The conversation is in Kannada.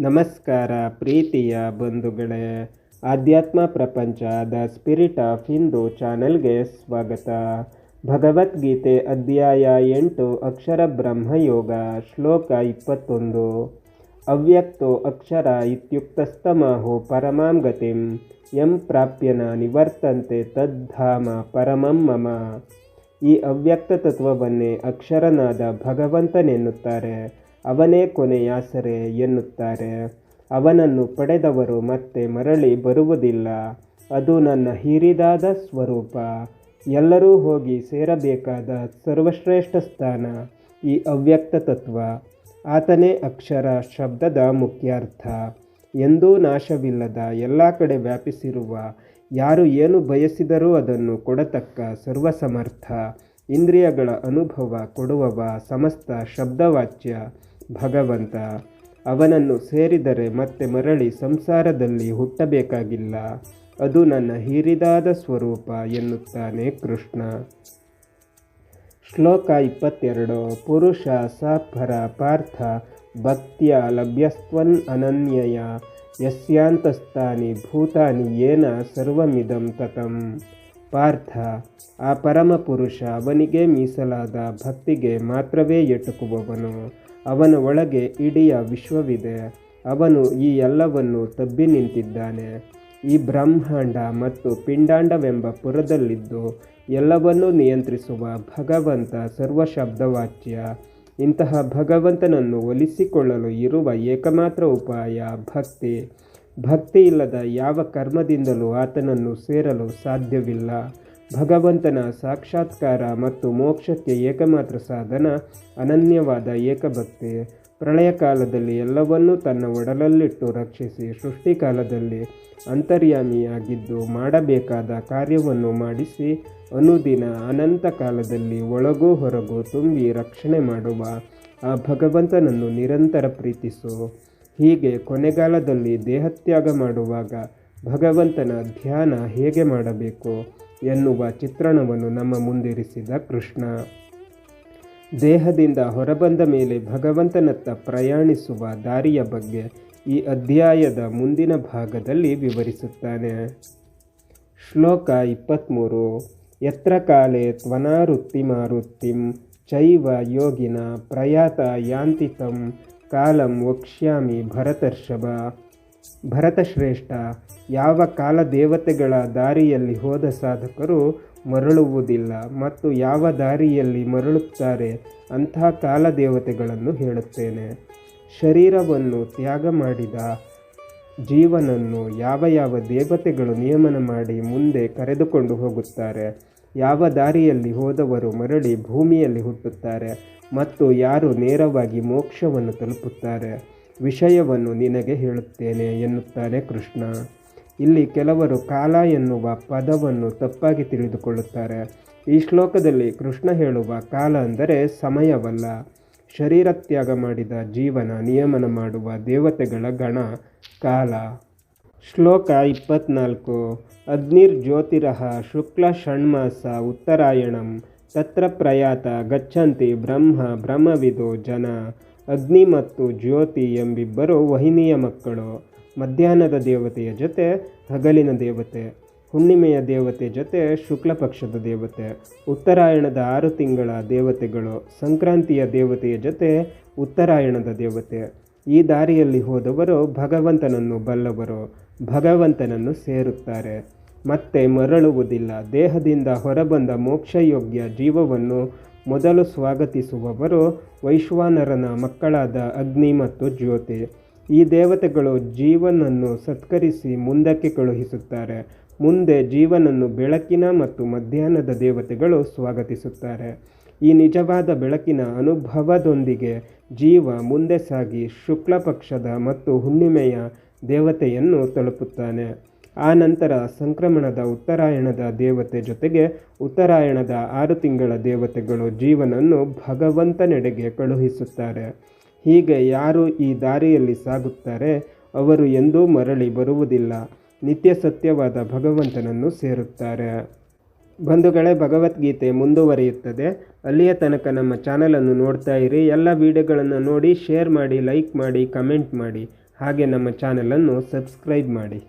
ನಮಸ್ಕಾರ, ಪ್ರೀತಿಯ ಬಂಧುಗಳೇ. ಆಧ್ಯಾತ್ಮ ಪ್ರಪಂಚ, ದ ಸ್ಪಿರಿಟ್ ಆಫ್ ಹಿಂದೂ ಚಾನೆಲ್ಗೆ ಸ್ವಾಗತ. ಭಗವದ್ಗೀತೆ ಅಧ್ಯಾಯ ಎಂಟು, ಅಕ್ಷರ ಬ್ರಹ್ಮಯೋಗ, ಶ್ಲೋಕ ಇಪ್ಪತ್ತೊಂದು. ಅವ್ಯಕ್ತೋ ಅಕ್ಷರ ಇತ್ಯುಕ್ತಸ್ತಮಾಹು ಪರಮಾಂ ಗತಿಂ, ಯಂ ಪ್ರಾಪ್ಯನ ನಿವರ್ತಂತೆ ತದ್ಧಾಮ ಪರಮಂ ಮಮ. ಈ ಅವ್ಯಕ್ತ ತತ್ವವನ್ನೇ ಅಕ್ಷರನಾದ ಭಗವಂತನೆನ್ನುತ್ತಾರೆ. ಅವನೇ ಕೊನೆಯಾಸರೆ ಎನ್ನುತ್ತಾರೆ. ಅವನನ್ನು ಪಡೆದವರು ಮತ್ತೆ ಮರಳಿ ಬರುವುದಿಲ್ಲ. ಅದು ನನ್ನ ಹಿರಿದಾದ ಸ್ವರೂಪ. ಎಲ್ಲರೂ ಹೋಗಿ ಸೇರಬೇಕಾದ ಸರ್ವಶ್ರೇಷ್ಠ ಸ್ಥಾನ, ಈ ಅವ್ಯಕ್ತ ತತ್ವ. ಆತನೇ ಅಕ್ಷರ ಶಬ್ದದ ಮುಖ್ಯಾರ್ಥ. ಎಂದೂ ನಾಶವಿಲ್ಲದ ಎಲ್ಲ ಕಡೆ ವ್ಯಾಪಿಸಿರುವ, ಯಾರು ಏನು ಬಯಸಿದರೂ ಅದನ್ನು ಕೊಡತಕ್ಕ ಸರ್ವಸಮರ್ಥ. ಇಂದ್ರಿಯಗಳ ಅನುಭವ ಕೊಡುವವ ಸಮಸ್ತ ಶಬ್ದವಾಚ್ಯ. ಭಗವಂತ, ಅವನನ್ನು ಸೇರಿದರೆ ಮತ್ತೆ ಮರಳಿ ಸಂಸಾರದಲ್ಲಿ ಹುಟ್ಟಬೇಕಾಗಿಲ್ಲ. ಅದು ನನ್ನ ಹಿರಿದಾದ ಸ್ವರೂಪ ಎನ್ನುತ್ತಾನೆ ಕೃಷ್ಣ. ಶ್ಲೋಕ ಇಪ್ಪತ್ತೆರಡು. ಪುರುಷ ಸಪರ ಪಾರ್ಥ, ಭಕ್ತಿಯ ಲಭ್ಯಸ್ತ್ವನ್ ಅನನ್ಯಯ, ಯಸ್ಯಾಂತಸ್ತಾನಿ ಭೂತಾನಿ ಏನ ಸರ್ವಮಿದಂ ತತಂ. ಪಾರ್ಥ, ಆ ಪರಮ ಪುರುಷ ಅವನಿಗೆ ಮೀಸಲಾದ ಭಕ್ತಿಗೆ ಮಾತ್ರವೇ ಎಟುಕುವವನು. ಅವನ ಒಳಗೆ ಇಡೀ ವಿಶ್ವವಿದೆ. ಅವನು ಈ ಎಲ್ಲವನ್ನು ತಬ್ಬಿ ನಿಂತಿದ್ದಾನೆ. ಈ ಬ್ರಹ್ಮಾಂಡ ಮತ್ತು ಪಿಂಡಾಂಡವೆಂಬ ಪುರದಲ್ಲಿದ್ದು ಎಲ್ಲವನ್ನೂ ನಿಯಂತ್ರಿಸುವ ಭಗವಂತ ಸರ್ವಶಬ್ದವಾಚ್ಯ. ಇಂತಹ ಭಗವಂತನನ್ನು ಒಲಿಸಿಕೊಳ್ಳಲು ಇರುವ ಏಕಮಾತ್ರ ಉಪಾಯ ಭಕ್ತಿ. ಭಕ್ತಿ ಇಲ್ಲದ ಯಾವ ಕರ್ಮದಿಂದಲೂ ಆತನನ್ನು ಸೇರಲು ಸಾಧ್ಯವಿಲ್ಲ. ಭಗವಂತನ ಸಾಕ್ಷಾತ್ಕಾರ ಮತ್ತು ಮೋಕ್ಷಕ್ಕೆ ಏಕಮಾತ್ರ ಸಾಧನ, ಅನನ್ಯವಾದ ಏಕಭಕ್ತಿ. ಪ್ರಳಯ ಕಾಲದಲ್ಲಿ ಎಲ್ಲವನ್ನೂ ತನ್ನ ಒಡಲಲ್ಲಿಟ್ಟು ರಕ್ಷಿಸಿ ಸೃಷ್ಟಿಕಾಲದಲ್ಲಿ ಅಂತರ್ಯಾಮಿಯಾಗಿದ್ದು ಮಾಡಬೇಕಾದ ಕಾರ್ಯವನ್ನು ಮಾಡಿಸಿ, ಅನುದಿನ ಅನಂತ ಕಾಲದಲ್ಲಿ ಒಳಗೂ ಹೊರಗೂ ತುಂಬಿ ರಕ್ಷಣೆ ಮಾಡುವ ಆ ಭಗವಂತನನ್ನು ನಿರಂತರ ಪ್ರೀತಿಸು. ಹೀಗೆ ಕೊನೆಗಾಲದಲ್ಲಿ ದೇಹತ್ಯಾಗ ಮಾಡುವಾಗ ಭಗವಂತನ ಧ್ಯಾನ ಹೇಗೆ ಮಾಡಬೇಕು? ಎನ್ನುವ ಚಿತ್ರಣವನ್ನು ನಮ್ಮ ಮುಂದಿರಿಸಿದ ಕೃಷ್ಣ. ದೇಹದಿಂದ ಹೊರಬಂದ ಮೇಲೆ ಭಗವಂತನತ್ತ ಪ್ರಯಾಣಿಸುವ ದಾರಿಯ ಬಗ್ಗೆ ಈ ಅಧ್ಯಾಯದ ಮುಂದಿನ ಭಾಗದಲ್ಲಿ ವಿವರಿಸುತ್ತಾನೆ. ಶ್ಲೋಕ ಇಪ್ಪತ್ತ್ಮೂರು ಯತ್ರ ಕಾಲೇ ತ್ವನಾರುತ್ತಿ ಮಾರುತ್ತಿಂ ಚೈವ ಯೋಗಿನ ಪ್ರಯಾತ ಯಾಂತಿತಂ ಕಾಲಂ ವಕ್ಷ್ಯಾಮಿ ಭರತರ್ಷಭ ಭರತಶ್ರೇಷ್ಠ, ಯಾವ ಕಾಲ ದೇವತೆಗಳ ದಾರಿಯಲ್ಲಿ ಹೋದ ಸಾಧಕರು ಮರಳುವುದಿಲ್ಲ ಮತ್ತು ಯಾವ ದಾರಿಯಲ್ಲಿ ಮರಳುತ್ತಾರೆ ಅಂತಹ ಕಾಲ ದೇವತೆಗಳನ್ನು ಹೇಳುತ್ತೇನೆ. ಶರೀರವನ್ನು ತ್ಯಾಗ ಮಾಡಿದ ಜೀವನನ್ನು ಯಾವ ಯಾವ ದೇವತೆಗಳು ನಿಯಮನ ಮಾಡಿ ಮುಂದೆ ಕರೆದುಕೊಂಡು ಹೋಗುತ್ತಾರೆ, ಯಾವ ದಾರಿಯಲ್ಲಿ ಹೋದವರು ಮರಳಿ ಭೂಮಿಯಲ್ಲಿ ಹುಟ್ಟುತ್ತಾರೆ ಮತ್ತು ಯಾರು ನೇರವಾಗಿ ಮೋಕ್ಷವನ್ನು ತಲುಪುತ್ತಾರೆ. ವಿಷಯವನ್ನು ನಿನಗೆ ಹೇಳುತ್ತೇನೆ ಎನ್ನುತ್ತಾನೆ ಕೃಷ್ಣ. ಇಲ್ಲಿ ಕೆಲವರು ಕಾಲ ಎನ್ನುವ ಪದವನ್ನು ತಪ್ಪಾಗಿ ತಿಳಿದುಕೊಳ್ಳುತ್ತಾರೆ. ಈ ಶ್ಲೋಕದಲ್ಲಿ ಕೃಷ್ಣ ಹೇಳುವ ಕಾಲ ಅಂದರೆ ಸಮಯವಲ್ಲ. ಶರೀರ ತ್ಯಾಗ ಮಾಡಿದ ಜೀವನ, ನಿಯಮನ ಮಾಡುವ ದೇವತೆಗಳ ಗಣ, ಕಾಲ. ಶ್ಲೋಕ ಇಪ್ಪತ್ನಾಲ್ಕು. ಅಗ್ನಿರ್ಜ್ಯೋತಿರಃ ಶುಕ್ಲ ಷಣ್ಮಾಸ ಉತ್ತರಾಯಣಂ. ತತ್ರ ಪ್ರಯಾತ ಗಚ್ಚಂತಿ ಬ್ರಹ್ಮ ಬ್ರಹ್ಮವಿದೋ ಜನ. ಅಗ್ನಿ ಮತ್ತು ಜ್ಯೋತಿ ಎಂಬಿಬ್ಬರು ವಹಿನಿಯ ಮಕ್ಕಳು. ಮಧ್ಯಾಹ್ನದ ದೇವತೆಯ ಜೊತೆ ಹಗಲಿನ ದೇವತೆ. ಹುಣ್ಣಿಮೆಯ ದೇವತೆ ಜೊತೆ ಶುಕ್ಲ ಪಕ್ಷದ ದೇವತೆ. ಉತ್ತರಾಯಣದ ಆರು ತಿಂಗಳ ದೇವತೆಗಳು. ಸಂಕ್ರಾಂತಿಯ ದೇವತೆಯ ಜೊತೆ ಉತ್ತರಾಯಣದ ದೇವತೆ. ಈ ದಾರಿಯಲ್ಲಿ ಹೋದವರು ಭಗವಂತನನ್ನು ಬಲ್ಲವರು. ಭಗವಂತನನ್ನು ಸೇರುತ್ತಾರೆ. ಮತ್ತೆ ಮರಳುವುದಿಲ್ಲ. ದೇಹದಿಂದ ಹೊರಬಂದ ಮೋಕ್ಷಯೋಗ್ಯ ಜೀವವನ್ನು ಮೊದಲು ಸ್ವಾಗತಿಸುವವರು ವೈಶ್ವಾನರನ ಮಕ್ಕಳಾದ ಅಗ್ನಿ ಮತ್ತು ಜ್ಯೋತಿ. ಈ ದೇವತೆಗಳು ಜೀವನನ್ನು ಸತ್ಕರಿಸಿ ಮುಂದಕ್ಕೆ ಕಳುಹಿಸುತ್ತಾರೆ. ಮುಂದೆ ಜೀವನನ್ನು ಬೆಳಕಿನ ಮತ್ತು ಮಧ್ಯಾಹ್ನದ ದೇವತೆಗಳು ಸ್ವಾಗತಿಸುತ್ತಾರೆ. ಈ ನಿಜವಾದ ಬೆಳಕಿನ ಅನುಭವದೊಂದಿಗೆ ಜೀವ ಮುಂದೆ ಸಾಗಿ ಶುಕ್ಲ ಪಕ್ಷದ ಮತ್ತು ಹುಣ್ಣಿಮೆಯ ದೇವತೆಯನ್ನು ತಲುಪುತ್ತಾನೆ. ಆ ನಂತರ ಸಂಕ್ರಮಣದ ಉತ್ತರಾಯಣದ ದೇವತೆ ಜೊತೆಗೆ ಉತ್ತರಾಯಣದ ಆರು ತಿಂಗಳ ದೇವತೆಗಳು ಜೀವನನ್ನು ಭಗವಂತನೆಡೆಗೆ ಕಳುಹಿಸುತ್ತಾರೆ. ಹೀಗೆ ಯಾರು ಈ ದಾರಿಯಲ್ಲಿ ಸಾಗುತ್ತಾರೆ? ಅವರು ಎಂದೂ ಮರಳಿ ಬರುವುದಿಲ್ಲ. ನಿತ್ಯ ಸತ್ಯವಾದ ಭಗವಂತನನ್ನು ಸೇರುತ್ತಾರೆ. ಬಂಧುಗಳೇ, ಭಗವದ್ಗೀತೆ ಮುಂದುವರಿಯುತ್ತದೆ. ಅಲ್ಲಿಯ ತನಕ ನಮ್ಮ ಚಾನಲನ್ನು ನೋಡ್ತಾ ಇರಿ. ಎಲ್ಲ ವಿಡಿಯೋಗಳನ್ನು ನೋಡಿ, ಶೇರ್ ಮಾಡಿ, ಲೈಕ್ ಮಾಡಿ, ಕಮೆಂಟ್ ಮಾಡಿ. ಹಾಗೆ ನಮ್ಮ ಚಾನಲನ್ನು ಸಬ್ಸ್ಕ್ರೈಬ್ ಮಾಡಿ.